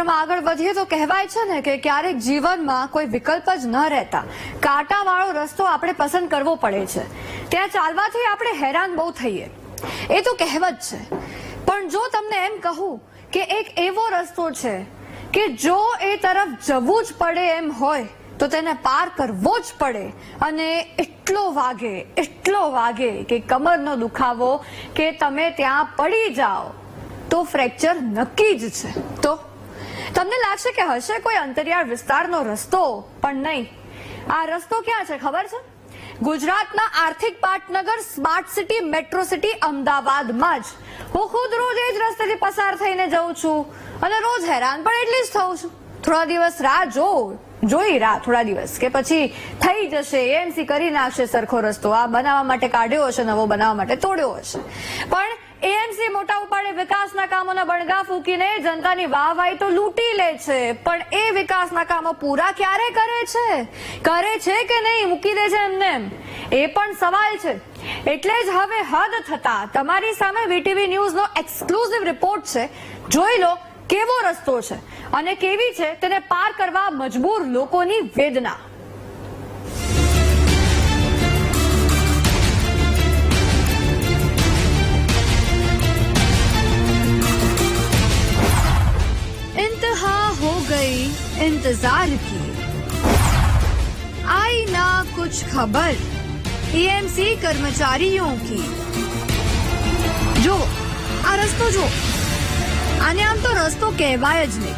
ક્ષેત્રમાં આગળ વધીએ તો કહેવાય છે ને કે ક્યારેક જીવનમાં કોઈ વિકલ્પ જ ન રહેતા. કાંટાવાળો રસ્તો આપણે પસંદ કરવો પડે છે. ત્યાં ચાલવાથી આપણે હેરાન બહુ થઈએ. એ તો કહેવત છે. પણ જો તમને એમ કહું કે એક એવો રસ્તો છે કે જો એ તરફ જવું જ પડે એમ હોય, તો તેને પાર કરવો જ પડે. અને એટલો વાગે એટલો વાગે કે કમરનો દુખાવો કે તમે ત્યાં પડી જાઓ, તો ફ્રેક્ચર નક્કી જ છે. તો તમને લાગશે કે હશે કોઈ અંતરિયાળ વિસ્તારનો રસ્તો, પણ નહીં. આ રસ્તો ક્યાં છે ખબર છે? ગુજરાતના આર્થિક પાટનગર સ્માર્ટ સિટી, મેટ્રો સિટી અમદાવાદમાં જ. હું ખુદ રોજ એ જ રસ્તેથી પસાર થઈને જઉં છું અને રોજ હેરાન પણ એટલી જ થઉં છું. થોડા દિવસ રાહ જો, જોઈ રાહ થોડા દિવસ કે પછી થઈ જશે એમસી કરી નાખશે સરખો રસ્તો. આ બનાવવા માટે કાઢ્યો હશે, નવો બનાવવા માટે તોડ્યો હશે. પણ એએમસી મોટા ઉપાડે વિકાસના કામોના બણગા ફૂકીને જનતાની વાહવાહી તો લૂંટી લે છે. પણ એ વિકાસના કામો પૂરા ક્યારે કરે છે? કરે છે કે નહીં? મૂકી દે છે એમને એમ. એ પણ સવાલ છે. એટલે જ હવે હદ થતા તમારી સામે વીટીવી ન્યૂઝનો એક્સક્લુઝિવ રિપોર્ટ છે. જોઈ લો કેવો રસ્તો છે. અને કેવી છે તેને પાર કરવા મજબૂર લોકોની વેદના. इंतजार की आई ना कुछ खबर ईएमसी कर्मचारियों की જો આ રસ્તો જો આને આમ તો રસ્તો કહેવાય જ નહીં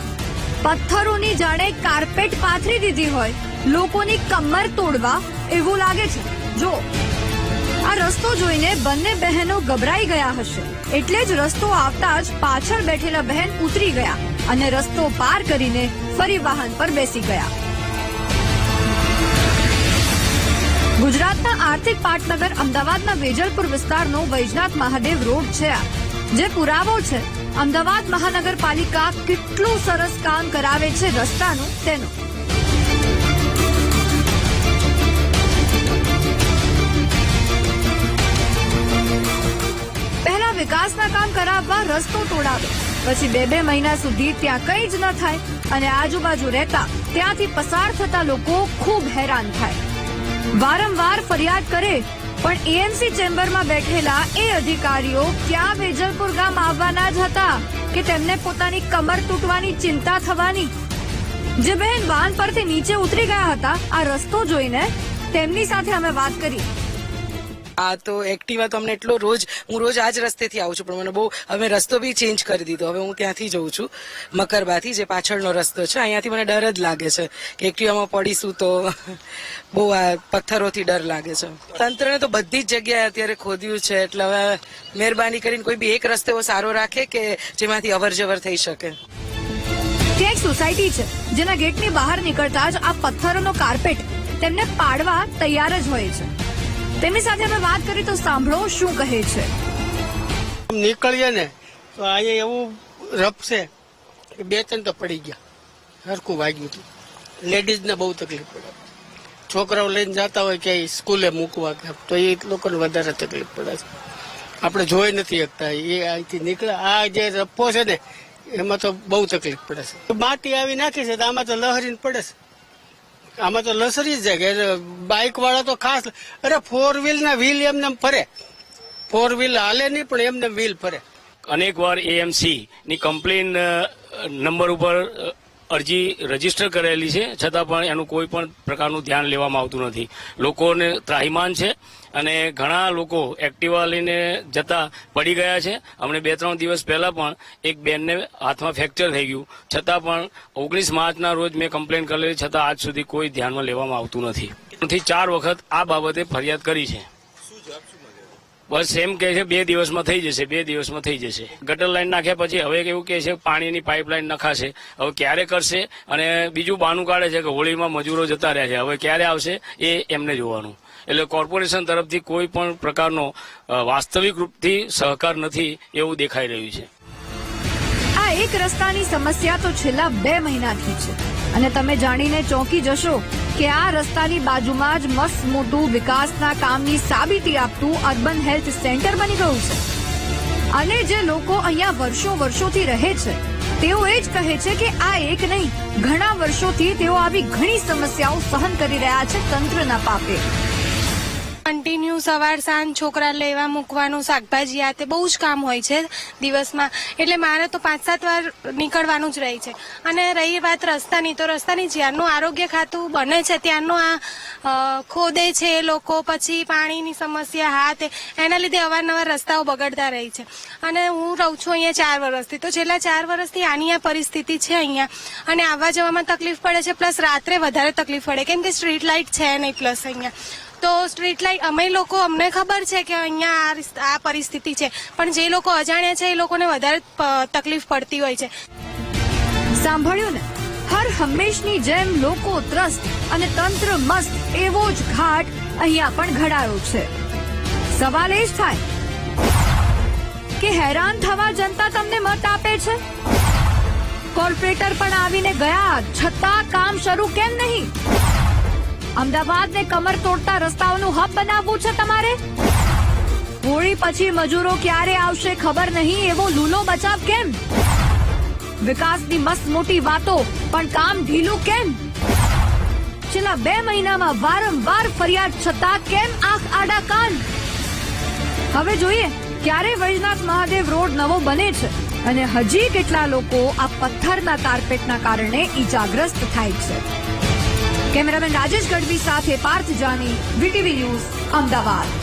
પથ્થરોની જાણે કાર્પેટ પાથરી દીધી હોય લોકોની કમર તોડવા એવું લાગે છે જો આ રસ્તો જોઈને બંને બહેનો ગભરાઈ ગયા હશે એટલે જ રસ્તો આવતા જ પાછળ બેઠેલા બહેન ઉતરી ગયા અને રસ્તો પાર કરીને ફરી વાહન પર બેસી ગયા. ગુજરાતના આર્થિક પાટનગર અમદાવાદના વેજલપુર વિસ્તારનો વૈજનાથ મહાદેવ રોડ છે. જે પુરાવો છે, અમદાવાદ મહાનગરપાલિકા કેટલું સરસ કામ કરાવે છે રસ્તાનું તેનું. પહેલા વિકાસના કામ કરાવવા રસ્તો તોડાવે. પછી બે બે મહિના સુધી ત્યાં કંઈ જ ન થાય અને આજુબાજુ રહેતા ત્યાંથી પસાર થતા લોકો ખૂબ હેરાન થાય. વારંવાર ફરિયાદ કરે, પણ એએમસી ચેમ્બરમાં બેઠેલા એ અધિકારીઓ ક્યાં વેજલપુર ગામ આવવાના જ હતા કે તેમને પોતાની કમર તૂટવાની ચિંતા થવાની? જે બહેન વાહન પરથી નીચે ઉતરી ગયા હતા, આ રસ્તો જોઈને તેમની સાથે અમે વાત કરી. આ તો એક્ટિવા તો અમને એટલો રોજ, હું રોજ આ જ રસ્તેથી આવું છું, પણ મને બહુ, હવે રસ્તો બી ચેન્જ કરી દીધો. હવે હું ત્યાંથી જઉં છું, મકરબાથી, જે પાછળનો રસ્તો છે. અહીંયાથી મને ડર જ લાગે છે કે એક્ટિવામાં પડીશું તો બહુ આ પથ્થરોથી ડર લાગે છે. તંત્રને તો બધી જ જગ્યાએ અત્યારે ખોદ્યું છે, એટલે હવે મહેરબાની કરીને કોઈ બી એક રસ્તો સારો રાખે કે જેમાંથી અવર જવર થઈ શકે. ત્યાં એક સોસાયટી છે, જેના ગેટની બહાર નીકળતા જ આ પથ્થરોનો કાર્પેટ તેમને પાડવા તૈયાર જ હોય છે. તેમની સાથે અમે વાત કરી તો સાંભળો શું કહે છે. નીકળીએ ને, તો અહીંયા એવું રફ છે બે ત્રણ તો પડી ગયા. સરખું વાગ્યું હતું. લેડીઝને બહુ તકલીફ પડે. છોકરાઓ લઈને જતા હોય કે સ્કૂલે મૂકવા તો એ લોકોને વધારે તકલીફ પડે છે. આપણે જોઈ નથી શકતા. એ અહીંથી નીકળે. આ જે રપ્પો છે ને, એમાં તો બહુ તકલીફ પડે છે. માટી આવી નાખી છે, તો આમાં તો લહેરીને પડે છે. આમાં તો લસરી જ જાય બાઇક વાળા તો ખાસ અરે ફોર વ્હીલ ના વ્હીલ એમને ફરે. ફોર વ્હીલ હાલે નહીં, પણ એમને વ્હીલ ફરે. અનેક વાર એએમસી ની કમ્પ્લેન નંબર ઉપર અરજી રજિસ્ટર કરેલી છે, છતાં પણ એનું કોઈ પણ પ્રકારનું ધ્યાન લેવામાં આવતું નથી. લોકોને ત્રાહિમાન છે અને ઘણા લોકો એક્ટિવા લઈને જતા પડી ગયા છે. અમને બે ત્રણ દિવસ પહેલાં પણ એક બેનને હાથમાં ફ્રેક્ચર થઈ ગયું. છતાં પણ ઓગણીસ માર્ચના રોજ મેં કમ્પ્લેન કરેલી, છતાં આજ સુધી કોઈ ધ્યાનમાં લેવામાં આવતું નથી. થી ચાર વખત આ બાબતે ફરિયાદ કરી છે. બસ એમ કે છે, બે દિવસમાં થઈ જશે, બે દિવસમાં થઈ જશે. ગટર લાઈન નાખ્યા પછી હવે એવું કે છે, પાણીની પાઇપલાઈન નખાશે. હવે ક્યારે કરશે? અને બીજું બાનું કાઢે છે કે હોળીમાં મજૂરો જતા રહ્યા છે. હવે ક્યારે આવશે? એ એમને જોવાનું. એટલે કોર્પોરેશન તરફથી કોઈ પણ પ્રકારનો વાસ્તવિક રૂપથી સહકાર નથી એવું દેખાઈ રહ્યું છે. આ એક રસ્તાની સમસ્યા તો છેલ્લા બે મહિનાથી છે. અને તમે જાણીને ચોંકી જશો કે આ રસ્તાની બાજુમાં જ મસ્ત મોટું વિકાસના કામની સાબિતી આપતું અર્બન હેલ્થ સેન્ટર બની ગયું છે. અને જે લોકો અહીંયા વર્ષો વર્ષોથી રહે છે, તેઓ એ જ કહે છે કે આ એક નહીં, ઘણા વર્ષોથી તેઓ આવી ઘણી સમસ્યાઓ સહન કરી રહ્યા છે તંત્રના પાપે. કન્ટિન્યુ સવાર સાંજ છોકરા લેવા મૂકવાનું શાકભાજી આ તે બહુ જ કામ હોય છે દિવસમાં. એટલે મારે તો પાંચ સાત વાર નીકળવાનું જ રહે છે. અને રહી વાત રસ્તાની, તો રસ્તાની જ્યારનું આરોગ્ય ખાતું બને છે, ત્યારનું આ ખોદે છે એ લોકો, પછી પાણીની સમસ્યા, હા, તે, એના લીધે અવારનવાર રસ્તાઓ બગડતા રહી છે. અને હું રહું છું અહીંયા ચાર વર્ષથી તો છેલ્લા ચાર વર્ષથી આની આ પરિસ્થિતિ છે અહીંયા. અને આવવા જવામાં તકલીફ પડે છે, પ્લસ રાત્રે વધારે તકલીફ પડે. કેમ કે સ્ટ્રીટ લાઇટ છે નહીં પ્લસ અહીંયા. તો સ્ટ્રીટ લાઇટ અમે લોકો, અમને ખબર છે કે અહીંયા આ પરિસ્થિતિ છે. પણ જે લોકો અજાણ્યા છે, એ લોકોને વધારે તકલીફ પડતી હોય છે. સાંભળ્યું ને? હર હંમેશની જેમ લોકો ત્રસ્ત અને તંત્ર મસ્ત એવો જ ઘાટ અહીંયા પણ ઘડાયો છે. સવાલ એ જ થાય કે હેરાન થવા જનતા તમને મત આપે છે? કોર્પોરેટર પણ આવીને ગયા છતાં કામ શરૂ કેમ નહીં? અમદાવાદને કમર તોડતા રસ્તાઓનું હબ બનાવવું છે તમારે? હોળી પછી મજૂરો ક્યારે આવશે ખબર નહીં, એવો લૂલો બચાવ કેમ? વિકાસની મસ્ત મોટી વાતો, પણ કામ ઢીલું કેમ? છેલ્લા બે મહિનામાં વારંવાર ફરિયાદ છતાં કેમ આંખ આડા કાન? હવે જોઈએ, ક્યારે વૈજનાથ મહાદેવ રોડ નવો બને છે? અને હજી કેટલા લોકો આ પથ્થરના કાર્પેટના કારણે ઈજાગ્રસ્ત થાય છે? કેમેરામેન રાજેશ ગઢવી સાથે પાર્થ જાની વીટીવી ન્યૂઝ અમદાવાદ.